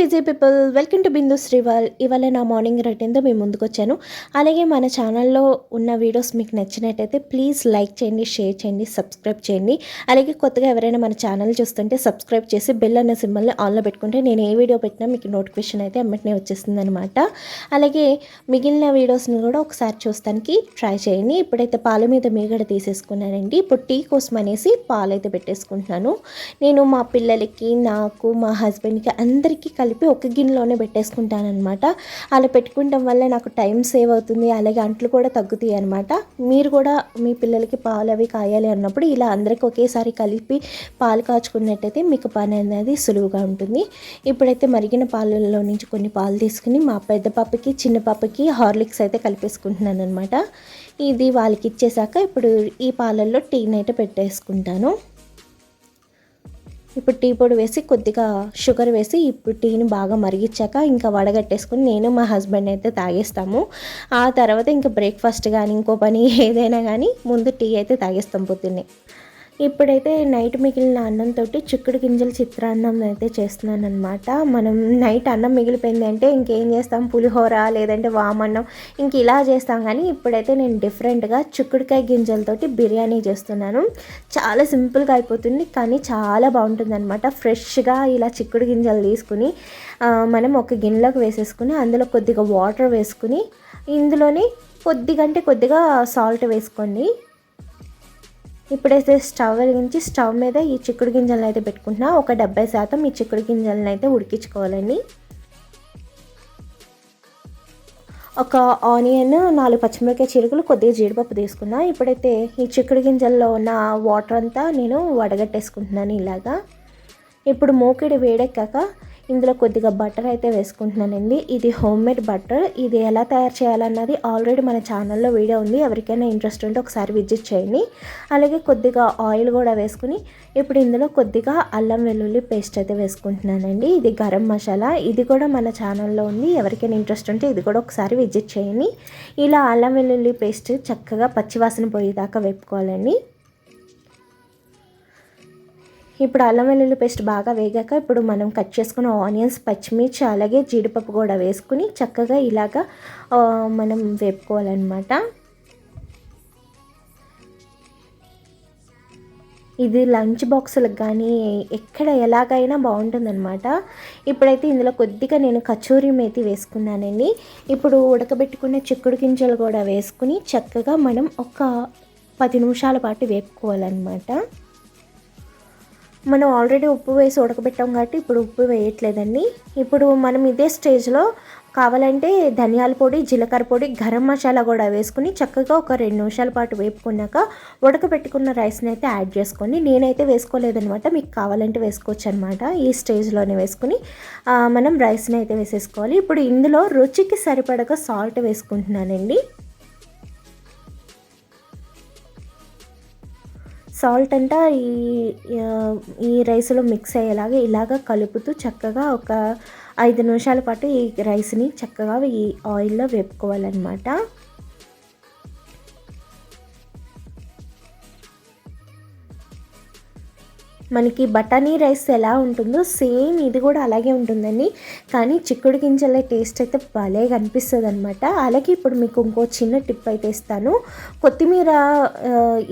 Busy people welcome to Bindu Srival. ఇవాళ నా morning రొటీన్తో మేము ముందుకు వచ్చాను అలాగే మన ఛానల్లో ఉన్న వీడియోస్ మీకు నచ్చినట్టయితే ప్లీజ్ లైక్ చేయండి షేర్ చేయండి సబ్స్క్రైబ్ చేయండి. అలాగే కొత్తగా ఎవరైనా మన ఛానల్ చూస్తుంటే సబ్స్క్రైబ్ చేసి బెల్ అనే సింబల్ని ఆన్లో పెట్టుకుంటే నేను ఏ వీడియో పెట్టినా మీకు నోటిఫికేషన్ అయితే వెంటనే వచ్చేస్తుంది అనమాట అలాగే మిగిలిన వీడియోస్ని కూడా ఒకసారి చూస్తానికి ట్రై చేయండి. ఇప్పుడైతే పాల మీద మీగడ తీసేసుకున్నానండి. ఇప్పుడు టీ కోసం అనేసి పాలు అయితే పెట్టేసుకుంటున్నాను. నేను మా పిల్లలకి నాకు మా హస్బెండ్కి అందరికీ కలిసి కలిపి ఒక గిన్నెలోనే పెట్టేసుకుంటానమాట అలా పెట్టుకుంటాం వల్ల నాకు టైం సేవ్ అవుతుంది అలాగే అంట్లు కూడా తగ్గుతాయి అనమాట మీరు కూడా మీ పిల్లలకి పాలు అవి కాయాలి అన్నప్పుడు ఇలా అందరికీ ఒకేసారి కలిపి పాలు కాచుకున్నట్టయితే మీకు పని అనేది సులువుగా ఉంటుంది. ఇప్పుడైతే మరిగిన పాలల్లో నుంచి కొన్ని పాలు తీసుకుని మా పెద్ద పాపకి చిన్న పాపకి హార్లిక్స్ అయితే కలిపేసుకుంటున్నాను అనమాట ఇది వాళ్ళకి ఇచ్చేసాక ఇప్పుడు ఈ పాలల్లో టీని అయితే పెట్టేసుకుంటాను. ఇప్పుడు టీ పొడి వేసి కొద్దిగా షుగర్ వేసి ఇప్పుడు టీని బాగా మరిగించాక ఇంకా వడగట్టేసుకుని నేను మా హస్బెండ్ అయితే తాగేస్తాము. ఆ తర్వాత ఇంకా బ్రేక్ఫాస్ట్ కానీ ఇంకో పని ఏదైనా కానీ ముందు టీ అయితే తాగేస్తాం పొద్దున్నే. ఇప్పుడైతే నైట్ మిగిలిన అన్నంతో చిక్కుడు గింజల చిత్రాన్నం అయితే చేస్తున్నాను అనమాట మనం నైట్ అన్నం మిగిలిపోయింది అంటే ఇంకేం చేస్తాం? పులిహోర లేదంటే వామన్నం ఇంక ఇలా చేస్తాం. కానీ ఇప్పుడైతే నేను డిఫరెంట్గా చిక్కుడుకాయ గింజలతోటి బిర్యానీ చేస్తున్నాను. చాలా సింపుల్గా అయిపోతుంది కానీ చాలా బాగుంటుంది అనమాట ఫ్రెష్గా ఇలా చిక్కుడు గింజలు తీసుకుని మనం ఒక గిన్నెలోకి వేసేసుకుని అందులో కొద్దిగా వాటర్ వేసుకుని ఇందులోనే కొద్దిగంటే కొద్దిగా సాల్ట్ వేసుకోండి. ఇప్పుడైతే స్టవ్ వెలిగించి స్టవ్ మీద ఈ చిక్కుడు గింజలను అయితే పెట్టుకుంటున్నా. ఒక డెబ్బై శాతం ఈ చిక్కుడు గింజలను అయితే ఉడికించుకోవాలండి. ఒక ఆనియన్ నాలుగు పచ్చిమిరపకాయ చిరుకులు కొద్దిగా జీడిపప్పు తీసుకున్నా. ఇప్పుడైతే ఈ చిక్కుడు గింజల్లో ఉన్న వాటర్ అంతా నేను వడగట్టేసుకుంటున్నాను ఇలాగా. ఇప్పుడు మూకిడి వేడెక్కాక ఇందులో కొద్దిగా బటర్ అయితే వేసుకుంటున్నానండి. ఇది హోమ్ మేడ్ బటర్ ఇది ఎలా తయారు చేయాలన్నది ఆల్రెడీ మన ఛానల్లో వీడియో ఉంది. ఎవరికైనా ఇంట్రెస్ట్ ఉంటే ఒకసారి విజిట్ చేయండి. అలాగే కొద్దిగా ఆయిల్ కూడా వేసుకుని ఇప్పుడు ఇందులో కొద్దిగా అల్లం వెల్లుల్లి పేస్ట్ అయితే వేసుకుంటున్నానండి. ఇది గరం మసాలా. ఇది కూడా మన ఛానల్లో ఉంది. ఎవరికైనా ఇంట్రెస్ట్ ఉంటే ఇది కూడా ఒకసారి విజిట్ చేయండి. ఇలా అల్లం వెల్లుల్లి పేస్ట్ చక్కగా పచ్చివాసన పోయేదాకా వేపుకోవాలండి. ఇప్పుడు అల్లం వెల్లుల్లి పేస్ట్ బాగా వేగాక ఇప్పుడు మనం కట్ చేసుకున్న ఆనియన్స్ పచ్చిమిర్చి అలాగే జీడిపప్పు కూడా వేసుకుని చక్కగా ఇలాగా మనం వేపుకోవాలన్నమాట. ఇది లంచ్ బాక్సులకు కానీ ఎక్కడ ఎలాగైనా బాగుంటుందన్నమాట. ఇప్పుడైతే ఇందులో కొద్దిగా నేను కచూరి మేతి వేసుకున్నానండి. ఇప్పుడు ఉడకబెట్టుకున్న చిక్కుడు గింజలు కూడా వేసుకుని చక్కగా మనం ఒక పది నిమిషాల పాటు వేపుకోవాలన్నమాట. మనం ఆల్రెడీ ఉప్పు వేసి ఉడకబెట్టాం కాబట్టి ఇప్పుడు ఉప్పు వేయట్లేదండి. ఇప్పుడు మనం ఇదే స్టేజ్లో కావాలంటే ధనియాల పొడి జీలకర్ర పొడి గరం మసాలా కూడా వేసుకుని చక్కగా ఒక రెండు నిమిషాల పాటు వేపుకున్నాక ఉడకబెట్టుకున్న రైస్ని అయితే యాడ్ చేసుకోండి. నేనైతే వేసుకోలేదనమాట మీకు కావాలంటే వేసుకోవచ్చు అనమాట ఈ స్టేజ్లోనే వేసుకుని మనం రైస్ని అయితే వేసేసుకోవాలి. ఇప్పుడు ఇందులో రుచికి సరిపడగా సాల్ట్ వేసుకుంటున్నానండి. సాల్ట్ అంతా ఈ ఈ రైస్లో మిక్స్ అయ్యేలాగా ఇలాగ కలుపుతూ చక్కగా ఒక ఐదు నిమిషాల పాటు ఈ రైస్ని చక్కగా ఈ ఆయిల్లో వేపుకోవాలన్నమాట. మనకి బఠానీ రైస్ ఎలా ఉంటుందో సేమ్ ఇది కూడా అలాగే ఉంటుందండి. కానీ చిక్కుడు గింజల టేస్ట్ అయితే భలే కనిపిస్తుంది అనమాట అలాగే ఇప్పుడు మీకు ఇంకో చిన్న టిప్ అయితే ఇస్తాను. కొత్తిమీర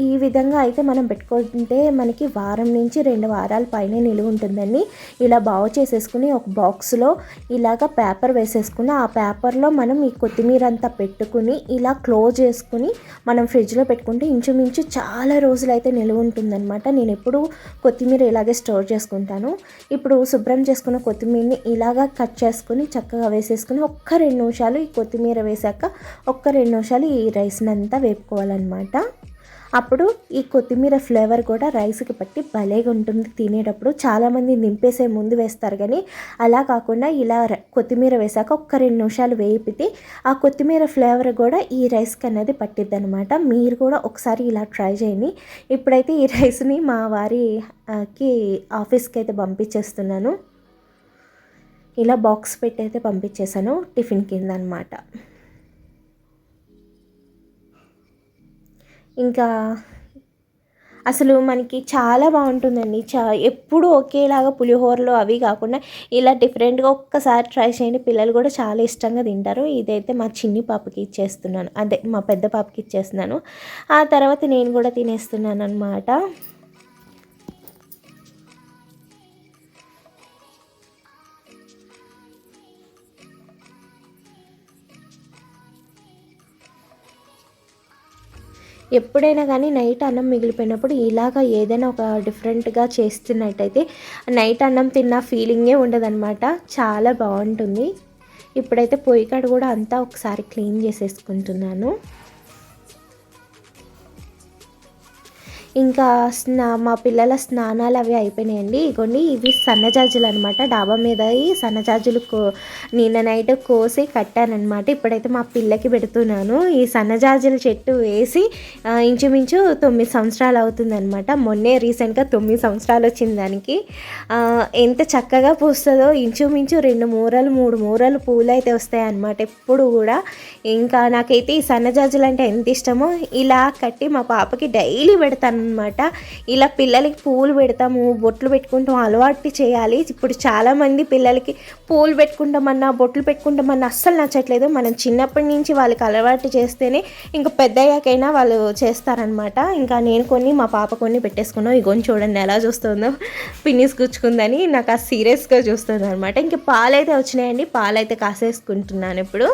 ఈ విధంగా అయితే మనం పెట్టుకుంటే మనకి వారం నుంచి రెండు వారాల పైన నిలువ ఉంటుందండి. ఇలా బాగు చేసేసుకుని ఒక బాక్స్లో ఇలాగ పేపర్ వేసేసుకుని ఆ పేపర్లో మనం ఈ కొత్తిమీర అంతా పెట్టుకుని ఇలా క్లోజ్ చేసుకుని మనం ఫ్రిడ్జ్లో పెట్టుకుంటే ఇంచుమించు చాలా రోజులైతే అయితే నిలువ ఉంటుందన్నమాట. నేను ఎప్పుడు కొత్తిమీర కొత్తిమీర ఇలాగే స్టోర్ చేసుకుంటాను. ఇప్పుడు శుభ్రం చేసుకున్న కొత్తిమీరని ఇలాగా కట్ చేసుకుని చక్కగా వేసేసుకుని ఒక్క రెండు నిమిషాలు ఈ కొత్తిమీర వేసాక ఒక్క రెండు నిమిషాలు ఈ రైస్ని అంతా వేపుకోవాలన్నమాట. అప్పుడు ఈ కొత్తిమీర ఫ్లేవర్ కూడా రైస్కి పట్టి భలేగా ఉంటుంది తినేటప్పుడు. చాలామంది నింపేసే ముందు వేస్తారు కానీ అలా కాకుండా ఇలా కొత్తిమీర వేసాక ఒక్క రెండు నిమిషాలు వేయిపితే ఆ కొత్తిమీర ఫ్లేవర్ కూడా ఈ రైస్కి అనేది పట్టిద్ది అనమాట మీరు కూడా ఒకసారి ఇలా ట్రై చేయండి. ఇప్పుడైతే ఈ రైస్ని మా వారికి ఆఫీస్కి అయితే పంపించేస్తున్నాను. ఇలా బాక్స్ పెట్టి అయితే పంపించేశాను టిఫిన్ కింద అనమాట ఇంకా అసలు మనకి చాలా బాగుంటుందండి. చా ఎప్పుడు ఒకేలాగా పులిహోరలు అవి కాకుండా ఇలా డిఫరెంట్గా ఒక్కసారి ట్రై చేయండి. పిల్లలు కూడా చాలా ఇష్టంగా తింటారు. ఇదైతే మా చిన్ని పాపకి ఇచ్చేస్తున్నాను. అదే మా పెద్ద పాపకి ఇచ్చేస్తున్నాను. ఆ తర్వాత నేను కూడా తినేస్తున్నాను అనమాట ఎప్పుడైనా కానీ నైట్ అన్నం మిగిలిపోయినప్పుడు ఇలాగ ఏదైనా ఒక డిఫరెంట్గా చేస్తున్నట్టయితే నైట్ అన్నం తిన్న ఫీలింగే ఉండదన్నమాట. చాలా బాగుంటుంది. ఇప్పుడైతే పొయ్యి కాడ కూడా అంతా ఒకసారి క్లీన్ చేసేసుకుంటున్నాను. ఇంకా స్నా మా పిల్లల స్నానాలు అవి అయిపోయినాయండి. ఇగోండి ఇవి సన్నజాజులు అనమాట డాబా మీద ఈ సన్నజాజులు కో నిన్న నైట్ కోసి కట్టానమాట ఇప్పుడైతే మా పిల్లకి పెడుతున్నాను. ఈ సన్నజాజుల చెట్టు వేసి ఇంచుమించు తొమ్మిది సంవత్సరాలు అవుతుందనమాట మొన్నే రీసెంట్గా తొమ్మిది సంవత్సరాలు వచ్చింది దానికి. ఎంత చక్కగా పూస్తుందో. ఇంచుమించు రెండు మూరలు మూడు మూరలు పూలు అయితే వస్తాయన్నమాట ఎప్పుడు కూడా. ఇంకా నాకైతే ఈ సన్నజాజులు అంటే ఎంత ఇష్టమో ఇలా కట్టి మా పాపకి డైలీ పెడతాను అనమాట ఇలా పిల్లలకి పూలు పెడతాము బొట్లు పెట్టుకుంటాం అలవాటు చేయాలి. ఇప్పుడు చాలామంది పిల్లలకి పూలు పెట్టుకుంటామన్నా బొట్లు పెట్టుకుంటామన్నా అస్సలు నచ్చట్లేదు. మనం చిన్నప్పటి నుంచి వాళ్ళకి అలవాటు చేస్తేనే ఇంకా పెద్దయ్యాకైనా వాళ్ళు చేస్తారనమాట ఇంకా నేను కొన్ని మా పాప కొన్ని పెట్టేసుకున్నాం. ఇగోని చూడండి ఎలా చూస్తుందో. పిన్నిస్ గుచ్చుకుందని నాకు ఆ సీరియస్గా చూస్తుంది అనమాట ఇంకా పాలైతే వచ్చినాయండి. పాలైతే కాసేసుకుంటున్నాను ఇప్పుడు.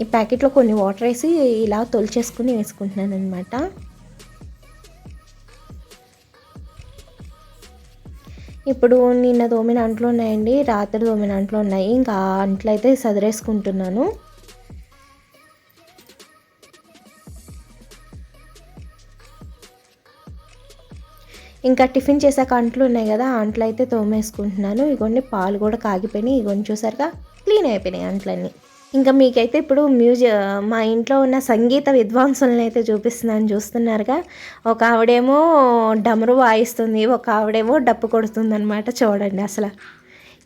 ఈ ప్యాకెట్లో కొన్ని వాటర్ వేసి ఇలా తొలిచేసుకుని వేసుకుంటున్నాను అనమాట ఇప్పుడు నిన్న దోమిన అంట్లు ఉన్నాయండి రాత్రి దోమిన అంట్లు ఉన్నాయి ఇంకా అంట్లు అయితే సదిరేసుకుంటున్నాను. ఇంకా టిఫిన్ చేసాక అంట్లు ఉన్నాయి కదా అంట్లు అయితే తోమేసుకుంటున్నాను. ఇగోండి పాలు కూడా కాగిపోయినాయి. ఇగోండి చూసారుగా క్లీన్ అయిపోయినాయి అంట్లన్నీ. ఇంకా మీకైతే ఇప్పుడు మ్యూజిక్ మా ఇంట్లో ఉన్న సంగీత విద్వాంసులను అయితే చూపిస్తున్నాను చూస్తున్నారుగా. ఒక ఆవిడేమో డమరు వాయిస్తుంది ఒక ఆవిడేమో డప్పు కొడుతుంది అనమాట చూడండి అసలు.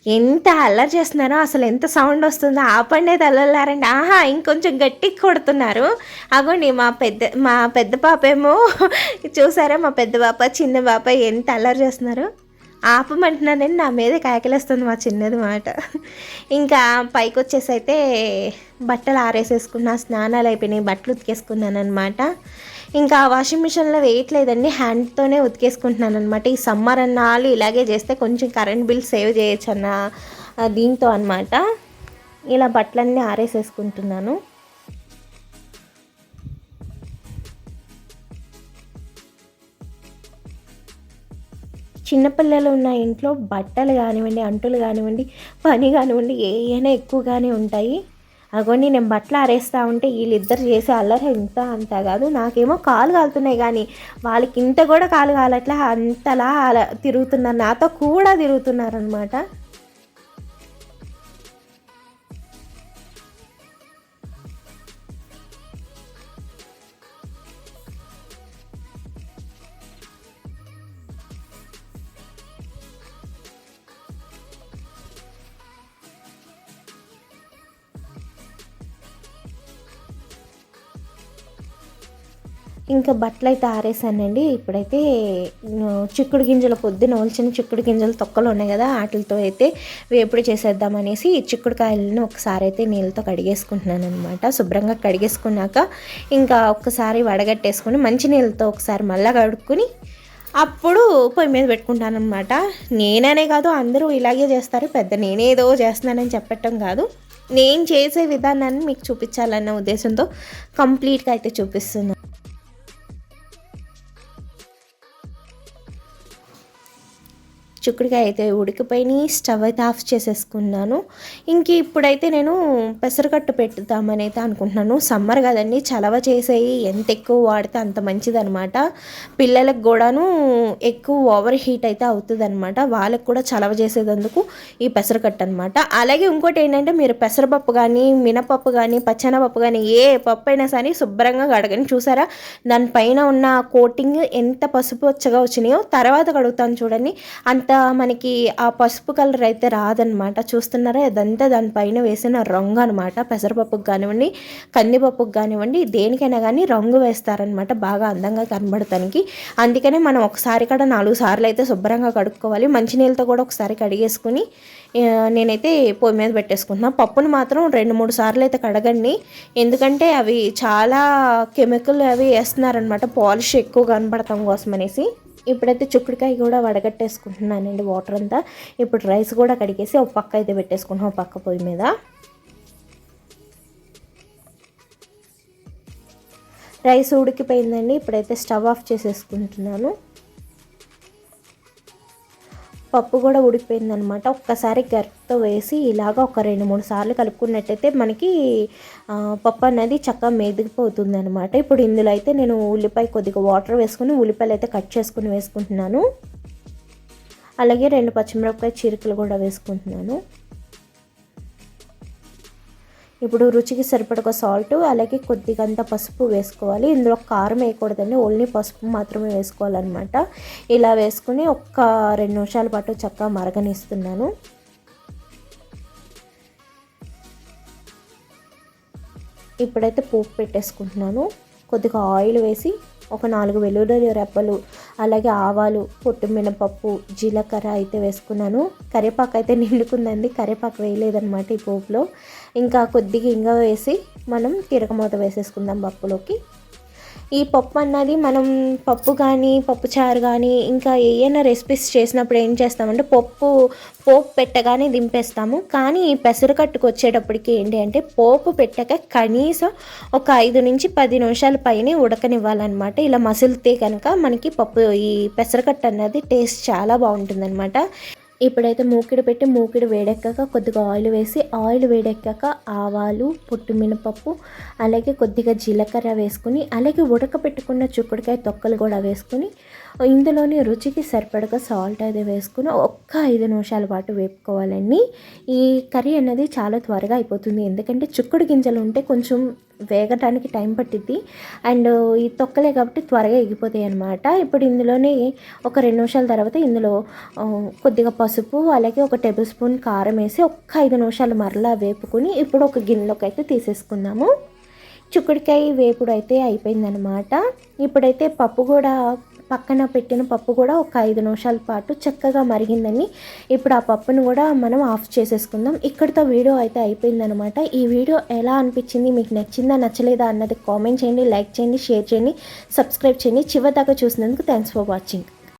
ఎంత అల్లరి చేస్తున్నారో అసలు ఎంత సౌండ్ వస్తుందో ఆపండేది తల్లలారండి ఆహా ఇంకొంచెం గట్టిగా కొడుతున్నారు. అగోండి మా పెద్ద మా పెద్ద పాప ఏమో చూసారా మా పెద్ద పాప చిన్న పాప ఎంత అల్లరి చేస్తున్నారు? ఆపమంటున్నానని నా మీదే కాయకలేస్తుంది మా చిన్నది మాట. ఇంకా పైకి వచ్చేసి అయితే బట్టలు ఆరేసేసుకున్నా స్నానాలు అయిపోయినాయి బట్టలు ఉతికేసుకున్నాను అనమాట ఇంకా వాషింగ్ మిషన్లో వేయట్లేదండి హ్యాండ్తోనే ఉతికేసుకుంటున్నాను అనమాట ఈ సమ్మర్ అన్నాళ్ళు ఇలాగే చేస్తే కొంచెం కరెంట్ బిల్ సేవ్ చేయొచ్చు అన్న దీంతో అనమాట ఇలా బట్టలన్నీ ఆరేసేసుకుంటున్నాను. చిన్నపిల్లలు ఉన్న ఇంట్లో బట్టలు కానివ్వండి అంటులు కానివ్వండి పని కానివ్వండి ఏమైనా ఎక్కువగానే ఉంటాయి. అగోండి నేను బట్టలు ఆరేస్తూ ఉంటే వీళ్ళిద్దరు చేసే అల్లరి ఇంత అంత కాదు. నాకేమో కాలు కాలుతున్నాయి కానీ వాళ్ళకి ఇంత కూడా కాలు కాలట్లా అంతలా తిరుగుతున్నారు. నాతో కూడా తిరుగుతున్నారు ఇంకా బట్టలు అయితే ఆరేసానండి. ఇప్పుడైతే చిక్కుడు గింజలు పొద్దున ఒలిచిన చిక్కుడు గింజలు తొక్కలు ఉన్నాయి కదా వాటితో అయితే వేపుడు చేసేద్దాం అనేసి చిక్కుడుకాయలను ఒకసారి అయితే నీళ్ళతో కడిగేసుకుంటున్నాను అనమాట శుభ్రంగా కడిగేసుకున్నాక ఇంకా ఒక్కసారి వడగట్టేసుకొని మంచి నీళ్ళతో ఒకసారి మళ్ళీ కడుక్కుని అప్పుడు పొయ్యి మీద పెట్టుకుంటాను అనమాట నేననే కాదు అందరూ ఇలాగే చేస్తారు. పెద్ద నేనేదో చేస్తున్నానని చెప్పటం కాదు. నేను చేసే విధానాన్ని మీకు చూపించాలన్న ఉద్దేశంతో కంప్లీట్గా అయితే చూపిస్తున్నాను. చిక్కుడుకాయ అయితే ఉడికిపోయినాయి స్టవ్ అయితే ఆఫ్ చేసేసుకున్నాను. ఇంక ఇప్పుడైతే నేను పెసరకట్టు పెట్టుదామని అయితే అనుకుంటున్నాను. సమ్మర్ కదండి చలవ చేసేవి ఎంత ఎక్కువ వాడితే అంత మంచిదనమాట. పిల్లలకు కూడాను ఎక్కువ ఓవర్ హీట్ అయితే అవుతుంది అనమాట వాళ్ళకి కూడా చలవ చేసేదందుకు ఈ పెసరకట్టు అనమాట. అలాగే ఇంకోటి ఏంటంటే మీరు పెసరపప్పు కానీ మినపప్పు కానీ పచ్చనపప్పు కానీ ఏ పప్పు అయినా సరే శుభ్రంగా కడగని చూసారా? దానిపైన ఉన్న కోటింగ్ ఎంత పసుపు వచ్చగా వచ్చినాయో తర్వాత కడుగుతాను చూడండి. అంత మనకి ఆ పసుపు కలర్ అయితే రాదనమాట చూస్తున్నారా? ఇదంతా దానిపైన వేసిన రంగు అనమాట పెసరపప్పుకు కానివ్వండి కందిపప్పుకు కానివ్వండి దేనికైనా కానీ రంగు వేస్తారనమాట బాగా అందంగా కనబడటానికి అందుకనే మనం ఒకసారి కూడా నాలుగు సార్లు అయితే శుభ్రంగా కడుక్కోవాలి. మంచినీళ్ళతో కూడా ఒకసారి కడిగేసుకుని నేనైతే పొయ్యి మీద పెట్టేసుకుంటున్నాను పప్పును మాత్రం రెండు మూడు సార్లు అయితే కడగండి. ఎందుకంటే అవి చాలా కెమికల్ అవి వేస్తున్నారనమాట పాలిష్ ఎక్కువ కనబడటం కోసం అనేసి. ఇప్పుడైతే చిక్కుడుకాయ కూడా వడగట్టేసుకుంటున్నానండి వాటర్ అంతా. ఇప్పుడు రైస్ కూడా కడిగేసి ఒక పక్క అయితే పెట్టేసుకుంటున్నాం ఒక పక్క పొయ్యి మీద. రైస్ ఉడికిపోయిందండి. ఇప్పుడైతే స్టవ్ ఆఫ్ చేసేసుకుంటున్నాను. పప్పు కూడా ఉడికిపోయిందనమాట ఒక్కసారి గరిటతో వేసి ఇలాగ ఒక రెండు మూడు సార్లు కలుపుకున్నట్టయితే మనకి పప్పు అనేది చక్కగా మెదిగిపోతుంది అనమాట ఇప్పుడు ఇందులో అయితే నేను ఉల్లిపాయ కొద్దిగా వాటర్ వేసుకుని ఉల్లిపాయలు అయితే కట్ చేసుకుని వేసుకుంటున్నాను. అలాగే రెండు పచ్చిమిరపకాయ చీరికలు కూడా వేసుకుంటున్నాను. ఇప్పుడు రుచికి సరిపడక సాల్ట్ అలాగే కొద్దిగంత పసుపు వేసుకోవాలి. ఇందులో కారం వేయకూడదండి. ఓన్లీ పసుపు మాత్రమే వేసుకోవాలన్నమాట. ఇలా వేసుకుని ఒక్క రెండు నిమిషాల పాటు చక్కగా మరగనిస్తున్నాను. ఇప్పుడైతే పోపు పెట్టేసుకుంటున్నాను. కొద్దిగా ఆయిల్ వేసి ఒక నాలుగు వెల్లుల్లి రెప్పలు అలాగే ఆవాలు పొట్టుమినపప్పు జీలకర్ర అయితే వేసుకున్నాను. కరివేపాకు అయితే నిండుకుందండి. కరివేపాకు వేయలేదనమాట ఈ పోపులో. ఇంకా కొద్దిగా ఇంగ వేసి మనం తిరగమూత వేసేసుకుందాం పప్పులోకి. ఈ పప్పు అన్నది మనం పప్పు కానీ పప్పు చారు కానీ ఇంకా ఏమైనా రెసిపీస్ చేసినప్పుడు ఏం చేస్తామంటే పప్పు పోపు పెట్టగానే దింపేస్తాము. కానీ ఈ పెసరకట్టుకు వచ్చేటప్పటికి ఏంటి అంటే పోపు పెట్టక కనీసం ఒక ఐదు నుంచి పది నిమిషాల పైన ఉడకనివ్వాలన్నమాట. ఇలా మసిలితే కనుక మనకి పప్పు ఈ పెసరకట్టు అన్నది టేస్ట్ చాలా బాగుంటుందన్నమాట. ఇప్పుడైతే మూకిడి పెట్టి మూకిడి వేడెక్కాక కొద్దిగా ఆయిల్ వేసి ఆయిల్ వేడెక్కాక ఆవాలు పొట్టు మినపప్పు అలాగే కొద్దిగా జీలకర్ర వేసుకుని అలాగే ఉడకపెట్టుకున్న చుక్కుడుకాయ తొక్కలు కూడా వేసుకుని ఇందులోని రుచికి సరిపడగా సాల్ట్ అయితే వేసుకుని ఒక్క ఐదు నిమిషాల పాటు వేపుకోవాలండి. ఈ కర్రీ అనేది చాలా త్వరగా అయిపోతుంది. ఎందుకంటే చిక్కుడు గింజలు ఉంటే కొంచెం వేగటానికి టైం పట్టిద్ది. అండ్ ఈ తొక్కలే కాబట్టి త్వరగా ఎగిపోతాయి అనమాట ఇప్పుడు ఇందులోనే ఒక రెండు నిమిషాల తర్వాత ఇందులో కొద్దిగా పసుపు అలాగే ఒక టేబుల్ స్పూన్ కారం వేసి ఒక్క ఐదు నిమిషాలు మరలా వేపుకుని ఇప్పుడు ఒక గిన్నెలోకి అయితే తీసేసుకుందాము. చిక్కుడికాయ వేపుడు అయితే అయిపోయిందనమాట ఇప్పుడైతే పప్పు కూడా పక్కన పెట్టిన పప్పు కూడా ఒక ఐదు నిమిషాల పాటు చక్కగా మరిగిందని ఇప్పుడు ఆ పప్పును కూడా మనం ఆఫ్ చేసేసుకుందాం. ఇక్కడితో వీడియో అయితే అయిపోయిందనమాట ఈ వీడియో ఎలా అనిపించింది మీకు నచ్చిందా నచ్చలేదా అన్నది కామెంట్ చేయండి లైక్ చేయండి షేర్ చేయండి సబ్స్క్రైబ్ చేయండి. చివరి దాకా చూసినందుకు థ్యాంక్స్ ఫర్ వాచింగ్.